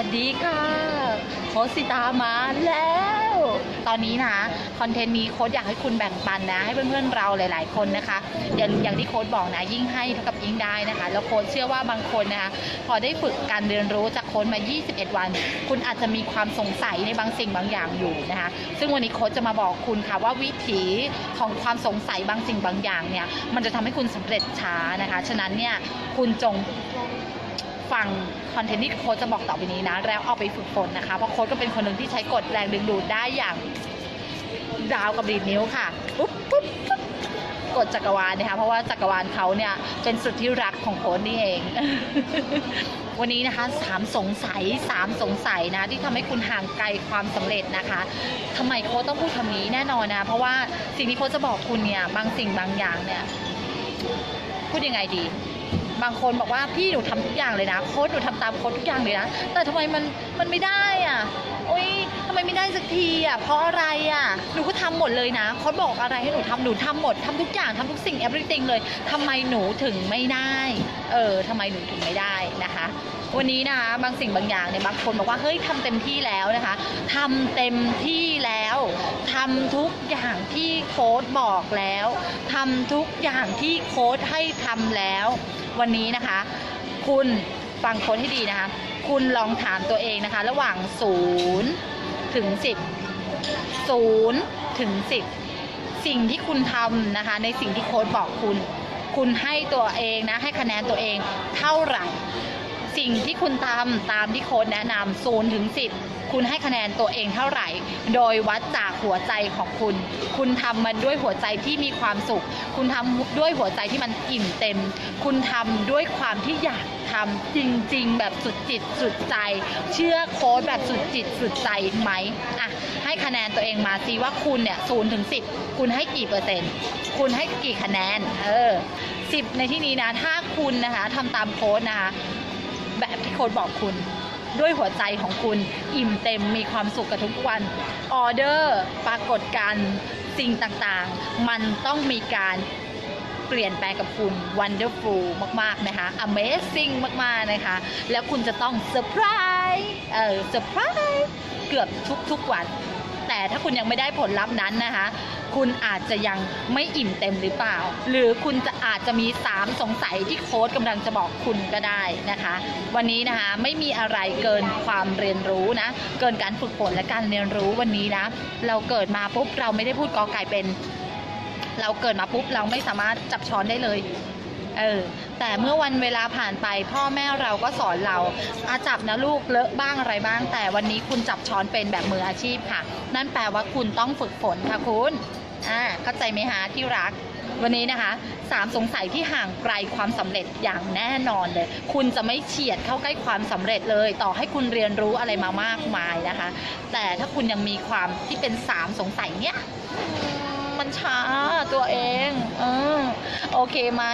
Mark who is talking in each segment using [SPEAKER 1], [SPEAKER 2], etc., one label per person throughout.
[SPEAKER 1] วัสดีค่ะ โค้ชสิตามาแล้ว ตอนนี้นะคอนเทนต์นี้โค้ชอยากให้คุณแบ่งปันนะ ให้เพื่อนๆเราหลาย ๆ คนนะคะอย่างอย่างที่โค้ชบอกนะ ยิ่งให้เท่ากับยิ่งได้นะคะ แล้วโค้ชเชื่อว่าบางคนนะคะพอได้ฝึกการเรียนรู้จากโค้ชมา 21 วัน คุณอาจจะมีความสงสัยในบางสิ่งบางอย่างอยู่นะคะ ซึ่งวันนี้โค้ชจะมาบอกคุณค่ะว่าวิถีของความสงสัยบางสิ่งบางอย่างเนี่ย มันจะทำให้คุณสำเร็จช้านะคะ ฉะนั้นเนี่ยคุณจง ฟังคอนเทนต์ที่โค้ชจะบอกต่อไปนี้นะ แล้วเอาไปฝึกฝนนะคะ เพราะโค้ชก็เป็นคนหนึ่งที่ใช้กฎแรงดึงดูดได้อย่างดาวกับดีดนิ้วค่ะปุ๊บปุ๊บปุ๊บกฎจักรวาลนะคะเพราะว่าจักรวาลเขาเนี่ยเป็นสุดที่รักของโค้ชนี่เอง วันนี้นะคะสามสงสัยสามสงสัยนะที่ทำให้คุณห่างไกลความสำเร็จนะคะทำไมโค้ชต้องพูดคำนี้แน่นอนนะ เพราะว่าสิ่งที่โค้ชจะบอกคุณเนี่ยบางสิ่งบางอย่างเนี่ยพูดยังไงดี บางคนบอกว่าพี่หนูทำทุกอย่างเลยนะโค้ดหนูทำตามโค้ดทุกอย่างเลยนะแต่ทำไมมันมันไม่ได้อะ ยทำไมไม่ได้สักทีอะเพราะอะไรอะหนูก็ทำหมดเลยนะโค้ดบอกอะไรให้หนูทำหนูทำหมดทำทุกอย่างทำทุกสิ่ง everything เลยทำไมหนูถึงไม่ได้เออทำไมหนูถึงไม่ได้นะคะวันนี้นะคะบางสิ่งบางอย่างเนี่ยบางคนบอกว่าเฮ้ยทำเต็มที่แล้วนะคะทำเต็มที่แล้วทำทุกอย่างที่โค้ดบอกแล้วทำทุกอย่างที่โค้ดให้ทำแล้ว วันนี้นะคะ คุณ ฟังโค้ดให้ดีนะคะ คุณลองถามตัวเองนะคะ ระหว่าง0ถึง10 0ถึง10 สิ่งที่คุณทำนะคะ ในสิ่งที่โค้ดบอกคุณ คุณให้ตัวเองนะ ให้คะแนนตัวเองเท่าไหร่ สิ่งที่คุณทำตามที่โค้ดแนะนำศูนย์ถึงสิบคุณให้คะแนนตัวเองเท่าไหร่ โดยวัดจากหัวใจของคุณ คุณทำมันด้วยหัวใจที่มีความสุข คุณทำด้วยหัวใจที่มันอิ่มเต็ม คุณทำด้วยความที่อยากทำจริง ๆ แบบสุดจิตสุดใจ เชื่อโค้ดแบบสุดจิตสุดใจไหมอะให้คะแนนตัวเองมาสิว่าคุณเนี่ยศูนย์ถึงสิบคุณให้กี่เปอร์เซ็นต์ คุณให้กี่คะแนน เออสิบในที่นี้นะ ถ้าคุณนะคะทำตามโค้ดนะคะ ค้ดบอกคุณ ด้วยหัวใจของคุณอิ่มเต็มมีความสุขกับทุกวันออเดอร์ปรากฏการณ์สิ่งต่างๆ มันต้องมีการเปลี่ยนแปลงกับคุณ wonderful มาก ๆ นะคะ amazing มาก ๆ นะคะ แล้วคุณจะต้องเซอร์ไพรส์เออเซอร์ไพรส์เกือบทุก ๆ วัน แต่ถ้าคุณยังไม่ได้ผลลัพธ์นั้นนะคะ คุณอาจจะยังไม่อิ่มเต็มหรือเปล่า หรือคุณจะอาจจะมี 3 สงสัยที่โค้ดกำลังจะบอกคุณก็ได้นะคะ วันนี้นะคะไม่มีอะไรเกินความเรียนรู้นะ เกินการฝึกฝนและการเรียนรู้วันนี้นะ เราเกิดมาปุ๊บเราไม่ได้พูดกอไก่เป็น เราเกิดมาปุ๊บเราไม่สามารถจับช้อนได้เลย เออ แต่เมื่อวันเวลาผ่านไป พ่อแม่เราก็สอนเราอาจับนะลูกเลอะบ้างอะไรบ้าง แต่วันนี้คุณจับช้อนเป็นแบบมืออาชีพค่ะ นั่นแปลว่าคุณต้องฝึกฝนค่ะคุณอ่าเข้าใจไหมฮะที่รักวันนี้นะคะสามสงสัยที่ห่างไกลความสำเร็จอย่างแน่นอนเลย คุณจะไม่เฉียดเข้าใกล้ความสำเร็จเลย ต่อให้คุณเรียนรู้อะไรมามากมายนะคะ แต่ถ้าคุณยังมีความที่เป็นสามสงสัยเนี้ย มันช้าตัวเองเออโอเคไหม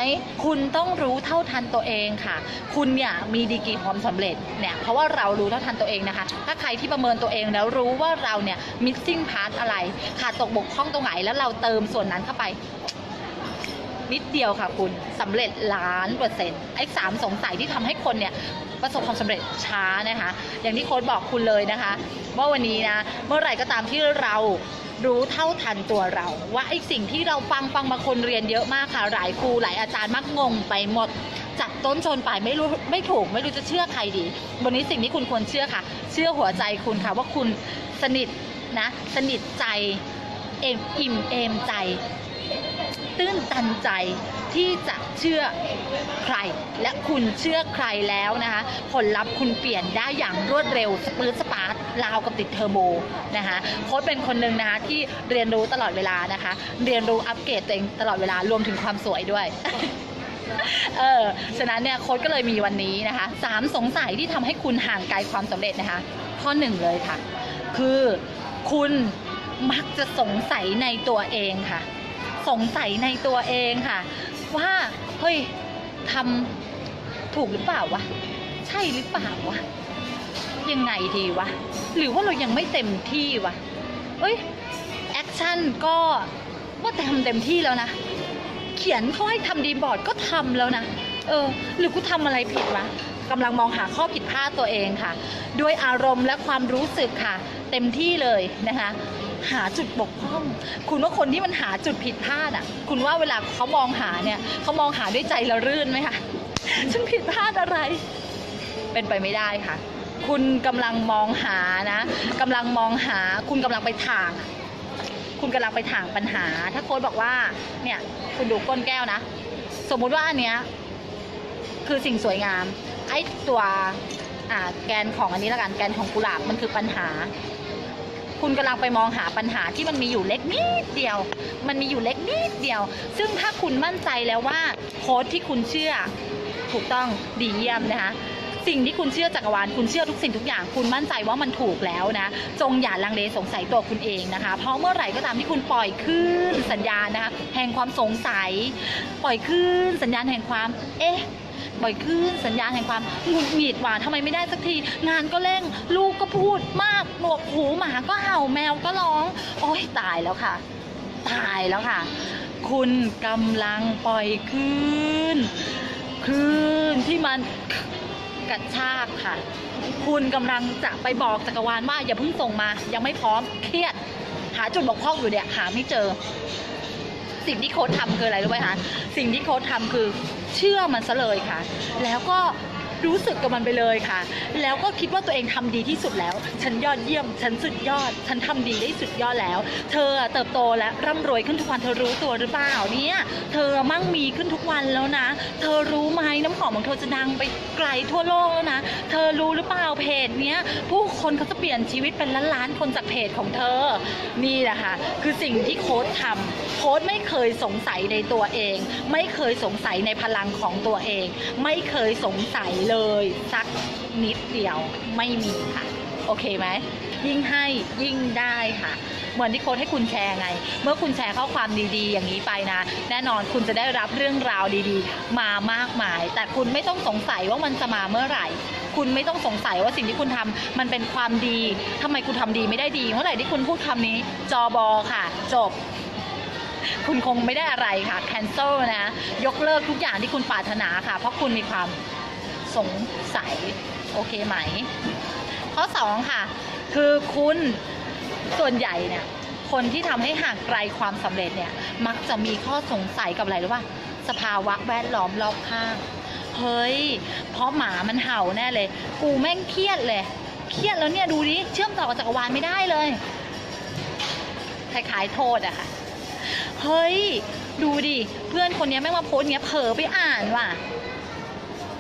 [SPEAKER 1] คุณต้องรู้เท่าทันตัวเองค่ะ คุณเนี่ยมีดีกรีความสำเร็จเนี่ยเพราะว่าเรารู้เท่าทันตัวเองนะคะ ถ้าใครที่ประเมินตัวเองแล้วรู้ว่าเราเนี่ย missing part อะไรขาดตกบกพร่องตรงไหนแล้วเราเติมส่วนนั้นเข้าไปนิดเดียวค่ะคุณสำเร็จล้านเปอร์เซ็นต์ไอ้สามสงสัยที่ทำให้คนเนี่ยประสบความสำเร็จช้านะคะ อย่างที่โค้ดบอกคุณเลยนะคะ ว่าวันนี้นะ เมื่อไหร่ก็ตามที่เรา รู้เท่าทันตัวเรา ว่าไอ้สิ่งที่เราฟังฟังบางคนเรียนเยอะมากค่ะหลายครูหลายอาจารย์มักงงไปหมดจับต้นชนปลายไม่รู้ไม่ถูก ไม่รู้จะเชื่อใครดี วันนี้สิ่งที่คุณควรเชื่อค่ะ เชื่อหัวใจคุณค่ะ ว่าคุณสนิทนะสนิทใจเอ็มอิ่มเอมใจ ตื้นตันใจ ที่จะเชื่อใคร และคุณเชื่อใครแล้วนะคะ ผลลัพธ์คุณเปลี่ยนได้อย่างรวดเร็วสปื้ดสปาร์ตราวกับติดเทอร์โบนะคะโค้ชเป็นคนหนึ่งนะคะที่เรียนรู้ตลอดเวลานะคะ เรียนรู้อัปเกรดตัวเองตลอดเวลารวมถึงความสวยด้วยเออ ฉะนั้นเนี่ยโค้ชก็เลยมีวันนี้นะคะสามสงสัยที่ทำให้คุณห่างไกลความสำเร็จนะคะ ข้อหนึ่งเลยค่ะ คือคุณมักจะสงสัยในตัวเองค่ะ สงสัยในตัวเองค่ะ ว่าเฮ้ยทำถูกหรือเปล่าวะ ใช่หรือเปล่าวะ ยังไงดีวะ หรือว่าเรายังไม่เต็มที่วะเอ้ยแอคชั่นก็ว่าแต่ทำเต็มที่แล้วนะ เขียนเขาให้ทำดีบอร์ดก็ทำแล้วนะ เออ หรือกูทำอะไรผิดวะกำลังมองหาข้อผิดพลาดตัวเองค่ะ ด้วยอารมณ์และความรู้สึกค่ะ เต็มที่เลยนะคะ หาจุดบกพร่อง คุณว่าคนที่มันหาจุดผิดพลาดอะ คุณว่าเวลาเขามองหาเนี่ยเขามองหาด้วยใจละรื่นไหมคะฉันผิดพลาดอะไร เป็นไปไม่ได้ค่ะ คุณกำลังมองหานะกำลังมองหา คุณกำลังไปทางอะคุณกำลังไปถางปัญหา ถ้าโค้ดบอกว่า เนี่ย คุณดูก้นแก้วนะ สมมุติว่าอันเนี้ยคือสิ่งสวยงาม ไอ้ตัวอ่าแกนของอันนี้ละกัน แกนของกุหลาบมันคือปัญหา คุณกำลังไปมองหาปัญหาที่มันมีอยู่เล็กนิดเดียว มันมีอยู่เล็กนิดเดียว ซึ่งถ้าคุณมั่นใจแล้วว่าโค้ดที่คุณเชื่อ ถูกต้องดีเยี่ยมนะคะสิ่งที่คุณเชื่อจักรวาลคุณเชื่อทุกสิ่งทุกอย่าง คุณมั่นใจว่ามันถูกแล้วนะ จงอย่าลังเลสงสัยตัวคุณเองนะคะ เพราะเมื่อไหร่ก็ตามที่คุณปล่อยคลื่นสัญญาณนะคะ แห่งความสงสัย ปล่อยคลื่นสัญญาณแห่งความ เอ๊ะ ปล่อยคลื่นสัญญาณแห่งความหงุดหงิดหว่าทำไมไม่ได้สักที งานก็เร่ง ลูกก็พูดมากหนวกหูหมาก็เห่าแมวก็ร้อง โอ๊ยตายแล้วค่ะ ตายแล้วค่ะ คุณกำลังปล่อยคลื่นคลื่นที่มันกระชากค่ะ คุณกำลังจะไปบอกจักรวาลว่าอย่าเพิ่งส่งมา ยังไม่พร้อมเครียด หาจุดบกพร่องอยู่เนี่ยหาไม่เจอ สิ่งที่โค้ดทำคืออะไรรู้ไหมคะสิ่งที่โค้ดทำคือเชื่อมันซะเลยค่ะ แล้วก็ รู้สึกกับมันไปเลยค่ะ แล้วก็คิดว่าตัวเองทำดีที่สุดแล้ว ฉันยอดเยี่ยม ฉันสุดยอด ฉันทำดีได้สุดยอดแล้ว เธอเติบโตและร่ำรวยขึ้นทุกวันเธอรู้ตัวหรือเปล่าเนี่ยเธอมั่งมีขึ้นทุกวันแล้วนะ เธอรู้ไหมน้ำหอมของเธอจะดังไปไกลทั่วโลกแล้วนะ เธอรู้หรือเปล่าเพจเนี้ยผู้คนเขาจะเปลี่ยนชีวิตเป็นล้านๆคนจากเพจของเธอ นี่แหละค่ะคือสิ่งที่โค้ดทำโค้ดไม่เคยสงสัยในตัวเอง ไม่เคยสงสัยในพลังของตัวเอง ไม่เคยสงสัยเลยเลยสักนิดเดียวไม่มีค่ะ โอเคไหม ยิ่งให้ยิ่งได้ค่ะ เหมือนที่โค้ดให้คุณแชร์ไง เมื่อคุณแชร์ข้อความดีๆ อย่างนี้ไปนะ แน่นอนคุณจะได้รับเรื่องราวดีๆ มามากมาย แต่คุณไม่ต้องสงสัยว่ามันจะมาเมื่อไหร่คุณไม่ต้องสงสัยว่าสิ่งที่คุณทำมันเป็นความดีทำไมคุณทำดีไม่ได้ดี เมื่อไหร่ที่คุณพูดคำนี้ จอบอค่ะ จบ คุณคงไม่ได้อะไรค่ะ cancel นะ ยกเลิกทุกอย่างที่คุณปรารถนาค่ะ เพราะคุณมีความ สงสัย โอเคไหม ข้อ 2 ค่ะ คือคุณส่วนใหญ่เนี่ย คนที่ทำให้ห่างไกลความสำเร็จเนี่ย มักจะมีข้อสงสัยกับอะไรรู้ป่ะสภาวะแวดล้อมรอบข้าง เฮ้ย เพราะหมามันเห่าแน่เลย กูแม่งเครียดเลย เครียดแล้วเนี่ยดูดิ เชื่อมต่อกับจักรวาลไม่ได้เลย คล้ายๆโทษอะค่ะ เฮ้ย ดูดิ เพื่อนคนนี้แม่งมาโพสเนี้ยเผลอไปอ่านว่ะ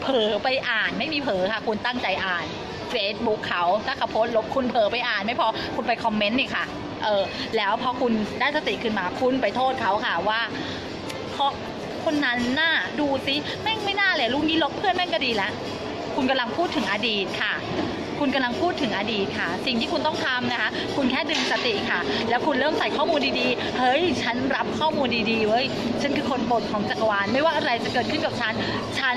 [SPEAKER 1] เผลอไปอ่านไม่มีเผลอค่ะ คุณตั้งใจอ่าน Facebook เขาถ้าเขาโพสต์ลบคุณเผลอไปอ่าน ไม่พอคุณไปคอมเมนต์นี่ค่ะเออแล้วพอคุณได้สติขึ้นมาคุณไปโทษเขาค่ะว่าเพราะคนนั้นน่าดูสิแม่งไม่น่าเลยลุงนี้ลบเพื่อนแม่งก็ดีแล้วคุณกำลังพูดถึงอดีตค่ะ คุณกำลังพูดถึงอดีตค่ะ สิ่งที่คุณต้องทำนะคะ คุณแค่ดึงสติค่ะ แล้วคุณเริ่มใส่ข้อมูลดีๆ เฮ้ย ฉันรับข้อมูลดีๆเว้ย ฉันคือคนโปรดของจักรวาล ไม่ว่าอะไรจะเกิดขึ้นกับฉัน ฉัน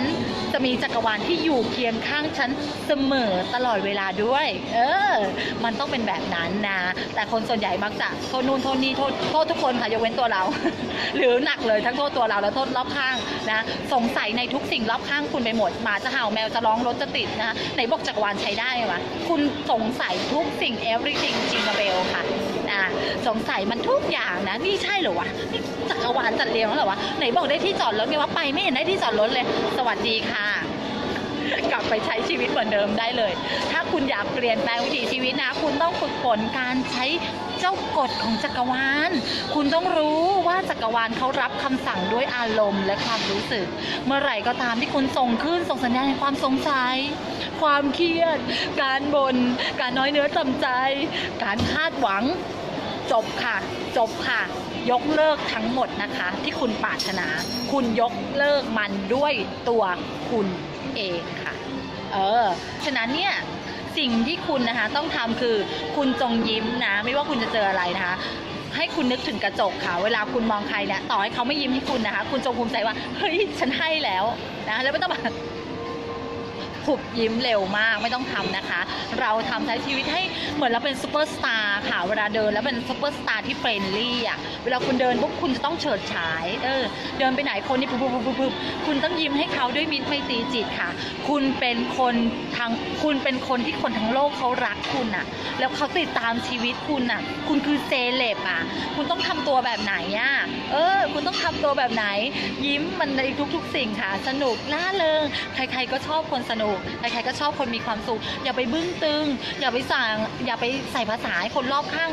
[SPEAKER 1] จะมีจักรวาลที่อยู่เคียงข้างฉันเสมอตลอดเวลาด้วย เออ มันต้องเป็นแบบนั้นนะ แต่คนส่วนใหญ่มักจะโทษนู่นโทษนี่โทษโทษทุกคนค่ะยกเว้นตัวเรา หรือหนักเลยทั้งโทษตัวเราและโทษรอบข้างนะ สงสัยในทุกสิ่งรอบข้างคุณไปหมดหมาจะเห่าแมวจะร้องรถจะติดนะไหนบอกจักรวาลใช้ได้วะ คุณสงสัยทุกสิ่ง everything จิงเบลค่ะนะสงสัยมันทุกอย่างนะ นี่ใช่เหรอวะนี่จักรวาลจัดเลี้ยงเหรอวะ ไหนบอกได้ที่จอดรถไงว่าไปไม่เห็นได้ที่จอดรถเลย สวัสดีค่ะ กลับไปใช้ชีวิตเหมือนเดิมได้เลย ถ้าคุณอยากเปลี่ยนแปลงวิถีชีวิตนะ คุณต้องฝึกฝนการใช้ เจ้ากฎของจักรวาล คุณต้องรู้ว่าจักรวาลเขารับคำสั่งด้วยอารมณ์และความรู้สึก เมื่อไหร่ก็ตามที่คุณส่งขึ้นส่งสัญญาณในความสงสัย ความเครียด การบน่นการน้อยเนื้อต่ำใจ การคาดหวัง จบค่ะ จบค่ะ ยกเลิกทั้งหมดนะคะ ที่คุณปรารถนา คุณยกเลิกมันด้วยตัวคุณเองค่ะ เออ ฉะนั้นเนี่ย สิ่งที่คุณนะคะต้องทำคือคุณจงยิ้มนะ ไม่ว่าคุณจะเจออะไรนะคะ ให้คุณนึกถึงกระจกค่ะ เวลาคุณมองใครเนี่ยต่อให้เขาไม่ยิ้มให้คุณนะคะ คุณจงภูมิใจว่าเฮ้ยฉันให้แล้วนะแล้วไม่ต้องแบบ หุบยิ้มเร็วมากไม่ต้องทำนะคะ เราทำใช้ชีวิตให้เหมือนเราเป็นซูเปอร์สตาร์ค่ะเวลาเดินแล้วเป็นซูเปอร์สตาร์ที่เฟรนลี่อะเวลาคุณเดินปุ๊บคุณจะต้องเฉิดฉายเออเดินไปไหนคนนี่ปุ๊บปุ๊บปุ๊บปุ๊บคุณต้องยิ้มให้เขาด้วยมิตรไม่ตีจิตค่ะ คุณเป็นคนทางคุณเป็นคนที่คนทั้งโลกเขารักคุณอะ แล้วเขาติดตามชีวิตคุณอะ คุณคือเซเลบอะ คุณต้องทำตัวแบบไหนอะเออ คุณต้องทำตัวแบบไหน ยิ้มมันในทุก ๆ สิ่งค่ะ สนุกล่าเริงใครๆก็ชอบคนสนุกใครๆก็ชอบคนมีความสุข อย่าไปบึ้งตึง อย่าไปสั่งอย่าไปใส่ภาษาให้คนรอบข้าง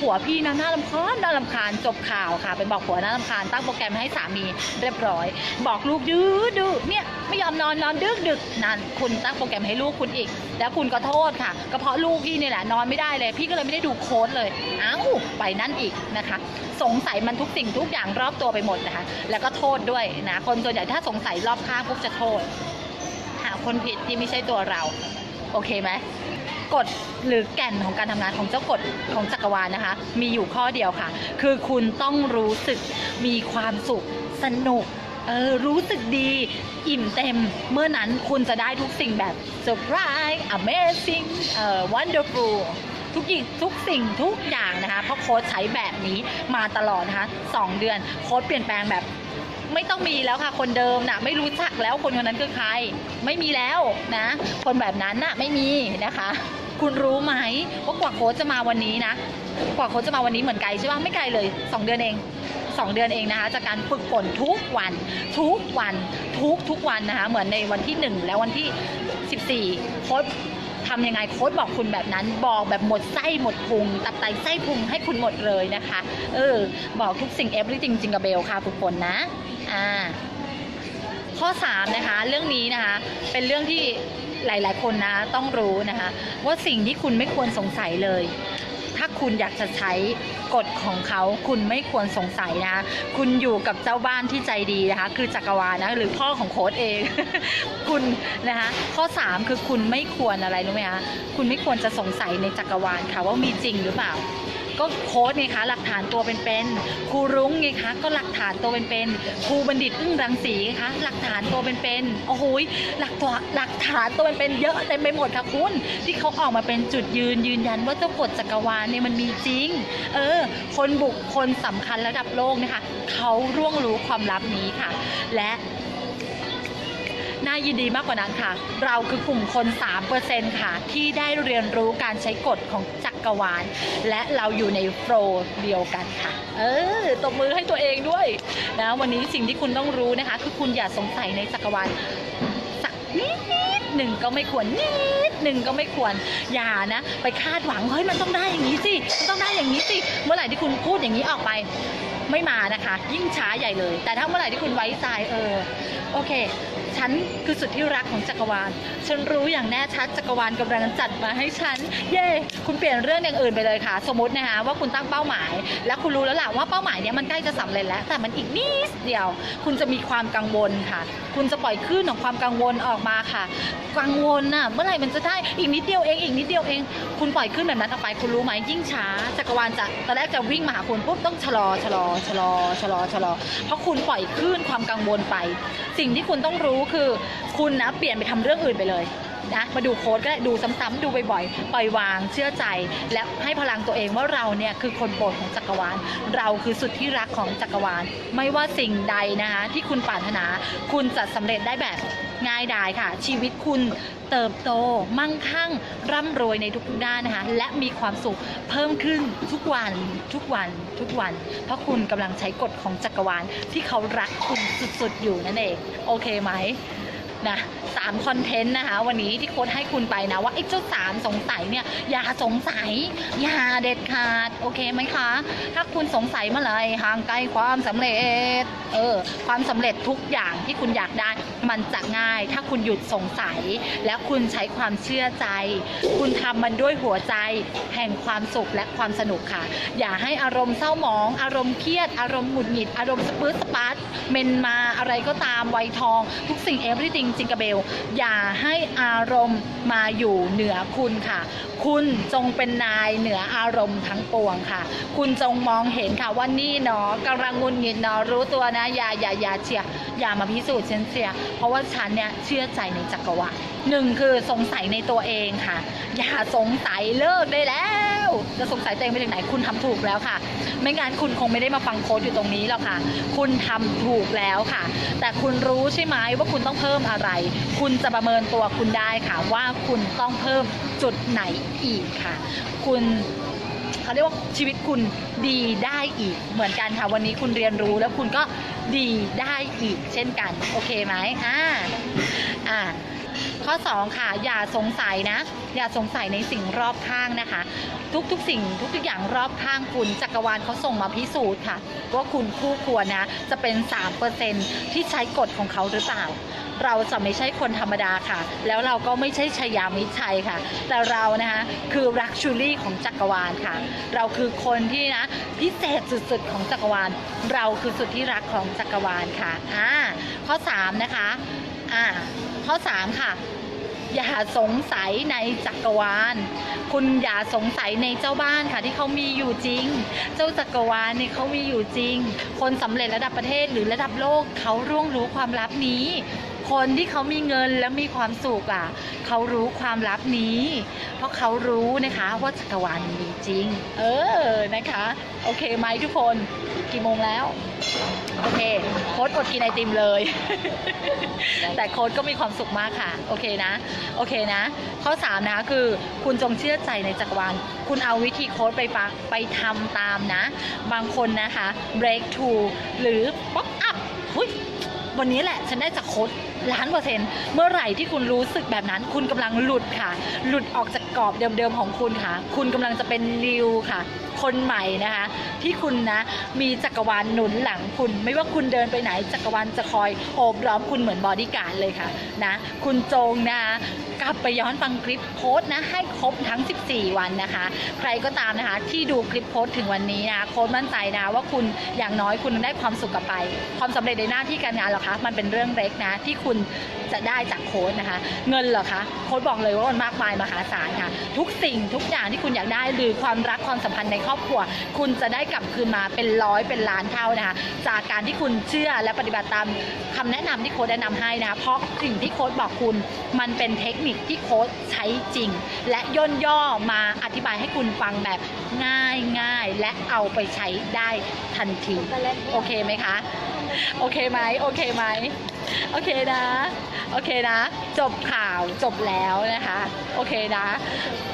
[SPEAKER 1] ผัวพี่นะน่าลำคาญน่าลำคาญจบข่าวค่ะไปบอกผัวน่าลำคาญตั้งโปรแกรมให้สามีเรียบร้อย บอกลูกดื้อดื้อเนี่ยไม่ยอมนอนนอนดึกดึกนั่นคุณตั้งโปรแกรมให้ลูกคุณอีก แล้วคุณก็โทษค่ะก็เพราะลูกพี่นี่แหละนอนไม่ได้เลย พี่ก็เลยไม่ได้ดูโค้ดเลยอ้าวไปนั่นอีกนะคะ สงสัยมันทุกสิ่งทุกอย่างรอบตัวไปหมดนะคะ แล้วก็โทษด้วยนะคนส่วนใหญ่ถ้าสงสัยรอบข้างปุ๊บจะโทษ คนผิดที่ไม่ใช่ตัวเรา โอเคไหมกฎหรือแก่นของการทำงานของเจ้ากฎของจักรวาลนะคะ มีอยู่ข้อเดียวค่ะ คือคุณต้องรู้สึกมีความสุขสนุกเออรู้สึกดีอิ่มเต็ม เมื่อนั้นคุณจะได้ทุกสิ่งแบบเซอร์ไพรส์ amazing เอ่อ wonderful ทุกอย่างทุกสิ่งทุกอย่างนะคะ เพราะโค้ชใช้แบบนี้มาตลอดนะคะสองเดือนโค้ชเปลี่ยนแปลงแบบ ไม่ต้องมีแล้วค่ะคนเดิมนะไม่รู้จักแล้วคนคนนั้นคือใคร ไม่มีแล้วนะ คนแบบนั้นน่ะไม่มีนะคะ คุณรู้ไหมว่ากว่าโค้ชจะมาวันนี้นะ กว่าโค้ชจะมาวันนี้เหมือนไกลใช่ปะไม่ไกลเลยสองเดือนเองสองเดือนเองนะคะจากการฝึกฝนทุกวันทุกวันทุกทุกวันนะคะเหมือนในวันที่หนึ่งและวันที่ 14โค้ช ทำยังไงโค้ชบอกคุณแบบนั้น บอกแบบหมดไส้หมดพุงตับไตไส้พุงให้คุณหมดเลยนะคะ เออ บอกทุกสิ่ง everything จริงกับเบลค่ะทุกคนนะ อ่า ข้อ 3 นะคะ เรื่องนี้นะคะ เป็นเรื่องที่หลาย ๆ คนนะต้องรู้นะคะ ว่าสิ่งที่คุณไม่ควรสงสัยเลย คุณอยากจะใช้กฎของเขาคุณไม่ควรสงสัยนะคะคุณอยู่กับเจ้าบ้านที่ใจดีนะคะคือจักรวาลนะหรือพ่อของโค้ดเอง คุณนะคะข้อ 3 คือคุณไม่ควรอะไรรู้ไหมคะคุณไม่ควรจะสงสัยในจักรวาลค่ะว่ามีจริงหรือเปล่า ก็โค้ดไงคะหลักฐานตัวเป็นๆครูรุ้งไงคะก็หลักฐานตัวเป็นๆครูบัณฑิตอึ้งรังสีไงคะหลักฐานตัวเป็นๆโอ้โหหลักตัวหลักฐานตัวเป็นๆเยอะเต็มไปหมดค่ะคุณที่เขาออกมาเป็นจุดยืนยืนยันว่าเจ้ากฎจักรวาลเนี่ยมันมีจริง เออ คนบุคคลสำคัญระดับโลกนะคะเขาร่วงรู้ความลับนี้ค่ะ และ น่ายินดีมากกว่านั้นค่ะ เราคือกลุ่มคน 3%ค่ะ ที่ได้เรียนรู้การใช้กฎของจักรวาล และเราอยู่ในโฟลเดียวกันค่ะ เออ ตบมือให้ตัวเองด้วยนะวันนี้สิ่งที่คุณต้องรู้นะคะ คือคุณอย่าสงสัยในจักรวาลสักนิดหนึ่งก็ไม่ควรนิดหนึ่งก็ไม่ควร อย่านะ ไปคาดหวังเฮ้ยมันต้องได้อย่างนี้สิมันต้องได้อย่างนี้สิ เมื่อไหร่ที่คุณพูดอย่างนี้ออกไป ไม่มานะคะ ยิ่งช้าใหญ่เลย แต่ถ้าเมื่อไหร่ที่คุณไว้ใจเออโอเค ฉันคือสุดที่รักของจักรวาล ฉันรู้อย่างแน่ชัดจักรวาลกำลังจัดมาให้ฉัน เย้คุณเปลี่ยนเรื่องอย่างอื่นไปเลยค่ะ สมมตินะคะว่าคุณตั้งเป้าหมาย แล้วคุณรู้แล้วล่ะว่าเป้าหมายเนี้ยมันใกล้จะสำเร็จแล้ว แต่มันอีกนิดเดียว คุณจะมีความกังวลค่ะ คุณจะปล่อยคลื่นของความกังวลออกมาค่ะ กังวลน่ะเมื่อไหร่มันจะได้อีกนิดเดียวเองอีกนิดเดียวเอง คุณปล่อยคลื่นแบบนั้นออกไปคุณรู้ไหมยิ่งช้าจักรวาลจะตอนแรกจะวิ่งมาหาคุณปุ๊บต้องชะลอชะลอชะลอชะลอชะลอ เพราะคุณปล่อยคลื่นความกังวลไป สิ่งที่คุณต้องรู้คือคุณนะเปลี่ยนไปทำเรื่องอื่นไปเลยนะมาดูโค้ดก็ได้ดูซ้ำๆดูบ่อยๆปล่อยวางเชื่อใจ และให้พลังตัวเองว่าเราเนี่ยคือคนโปรดของจักรวาล เราคือสุดที่รักของจักรวาล ไม่ว่าสิ่งใดนะคะที่คุณปรารถนา คุณจะสำเร็จได้แบบ ง่ายดายค่ะ ชีวิตคุณเติบโต มั่งคั่ง ร่ำรวยในทุกๆด้านนะคะ และมีความสุขเพิ่มขึ้นทุกวันทุกวันทุกวัน เพราะคุณกำลังใช้กฎของจักรวาลที่เขารักคุณสุดๆอยู่นั่นเอง โอเคไหมนะสามคอนเทนต์นะคะ วันนี้ที่โค้ดให้คุณไปนะ ว่าไอ้เจ้าสามสงสัยเนี่ย อย่าสงสัย อย่าเด็ดขาด โอเคไหมคะ ถ้าคุณสงสัยเมื่อไหรห่างไกลความสำเร็จ เออ ความสำเร็จทุกอย่างที่คุณอยากได้ มันจะง่าย ถ้าคุณหยุดสงสัย และคุณใช้ความเชื่อใจ คุณทำมันด้วยหัวใจแห่งความสุขและความสนุกค่ะ อย่าให้อารมณ์เศร้าหมอง อารมณ์เครียด อารมณ์หงุดหงิด อารมณ์สปื้ดสปาร์ตเมนมาอะไรก็ตามไวทอง ทุกสิ่ง everything จิงกะเบล อย่าให้อารมณ์มาอยู่เหนือคุณค่ะ คุณจงเป็นนายเหนืออารมณ์ทั้งปวงค่ะ คุณจงมองเห็นค่ะว่านี่เนาะกำลังงุนงิดเนาะรู้ตัวนะอย่าอย่าอย่าเชียอย่ามาพิสูจน์ฉันเชียร์เพราะว่าฉันเนี่ยเชื่อใจในจักรวาลหนึ่งคือสงสัยในตัวเองค่ะ อย่าสงสัยเลิกได้แล้ว จะสงสัยตัวเองไปถึงไหนคุณทำถูกแล้วค่ะ ไม่งั้นคุณคงไม่ได้มาฟังโค้ดอยู่ตรงนี้หรอกค่ะ คุณทำถูกแล้วค่ะ แต่คุณรู้ใช่ไหมว่าคุณต้องเพิ่มอะไร คุณจะประเมินตัวคุณได้ค่ะว่าคุณต้องเพิ่มจุดไหนอีกค่ะ คุณ เขาเรียกว่าชีวิตคุณดีได้อีก เหมือนกันค่ะวันนี้คุณเรียนรู้แล้วคุณก็ดีได้อีก เช่นกัน โอเคไหมอ่าอ่าข้อ 2 ค่ะ อย่าสงสัยนะ อย่าสงสัยในสิ่งรอบข้างนะคะ ทุกๆ สิ่งทุกๆอย่างรอบข้างคุณจักรวาลเขาส่งมาพิสูจน์ค่ะ ว่าคุณคู่ควรนะ จะเป็น 3%ที่ใช้กฎของเขาหรือเปล่า เราจะไม่ใช่คนธรรมดาค่ะ แล้วเราก็ไม่ใช่ชยามิชัยค่ะ แต่เรานะคะคือรักชูรี่ของจักรวาลค่ะ เราคือคนที่นะพิเศษสุดๆของจักรวาล เราคือสุดที่รักของจักรวาลค่ะอ่าข้อ 3 นะคะอ่าข้อ 3 ค่ะอย่าสงสัยในจักรวาล คุณอย่าสงสัยในเจ้าบ้านค่ะที่เขามีอยู่จริง เจ้าจักรวาลเนี่ยเขามีอยู่จริง คนสำเร็จระดับประเทศหรือระดับโลกเขาร่วงรู้ความลับนี้ คนที่เขามีเงินและมีความสุขอะเขารู้ความลับนี้ เพราะเขารู้นะคะว่าจักรวาลมีจริง เออนะคะ โอเคไหมทุกคนกี่โมงแล้ว โอเค โค้ดอดกินไอติมเลย แต่โค้ดก็มีความสุขมากค่ะ โอเคนะ โอเคนะ ข้อ 3 นะคะคือ คุณจงเชื่อใจในจักรวาล คุณเอาวิธีโค้ดไปฟังไปทำตามนะ บางคนนะคะ break through หรือ pop up หุ้ย วันนี้แหละฉันได้จากโค้ดล้านเปอร์เซ็นต์เมื่อไหร่ที่คุณรู้สึกแบบนั้น คุณกำลังหลุดค่ะ หลุดออกจากกรอบเดิมๆของคุณค่ะ คุณกำลังจะเป็นนิวค่ะ คนใหม่นะคะ ที่คุณนะมีจักรวาลหนุนหลังคุณ ไม่ว่าคุณเดินไปไหนจักรวาลจะคอยโอบล้อมคุณเหมือนบอดี้การ์ดเลยค่ะนะ คุณจงนะ กลับไปย้อนฟังคลิปโค้ดนะให้ครบทั้ง 14 วันนะคะ ใครก็ตามนะคะที่ดูคลิปโค้ดถึงวันนี้นะโค้ดมั่นใจนะว่าคุณอย่างน้อยคุณได้ความสุขกลับไป ความสำเร็จในหน้าที่การงานหรอคะมันเป็นเรื่องเล็กนะที่คุณจะได้จากโค้ดนะคะ เงินเหรอคะโค้ดบอกเลยว่ามันมากมายมหาศาลค่ะ ทุกสิ่งทุกอย่างที่คุณอยากได้หรือความรักความสัมพันธ์ในครอบครัว คุณจะได้กลับคืนมาเป็นร้อยเป็นล้านเท่านะคะ จากการที่คุณเชื่อและปฏิบัติตามคำแนะนำที่โค้ดแนะนำให้นะคะเพราะสิ่งที่โค้ดบอกคุณมันเป็นเทคนิคที่โค้ดใช้จริง และย่นย่อมาอธิบายให้คุณฟังแบบง่ายง่ายและเอาไปใช้ได้ทันที โอเคไหมคะ โอเคไหมโอเคไหมโอเคนะ โอเคนะ จบข่าวจบแล้วนะคะ โอเคนะ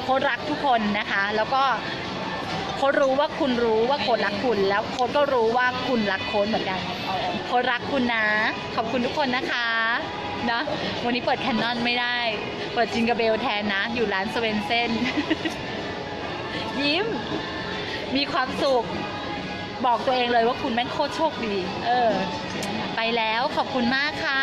[SPEAKER 1] โค้ดรักทุกคนนะคะ แล้วก็โค้ดรู้ว่าคุณรู้ว่าโค้ดรักคุณ แล้วโค้ดก็รู้ว่าคุณรักโค้ดเหมือนกันโค้ดรักคุณนะ ขอบคุณทุกคนนะคะ นะ วันนี้เปิดแคนนอนไม่ได้ เปิดจิงกะเบลแทนนะ อยู่ร้านสเวนเซนยิ้ม มีความสุข บอกตัวเองเลยว่าคุณแม่งโคตรโชคดี เออ ไปแล้วขอบคุณมากค่ะ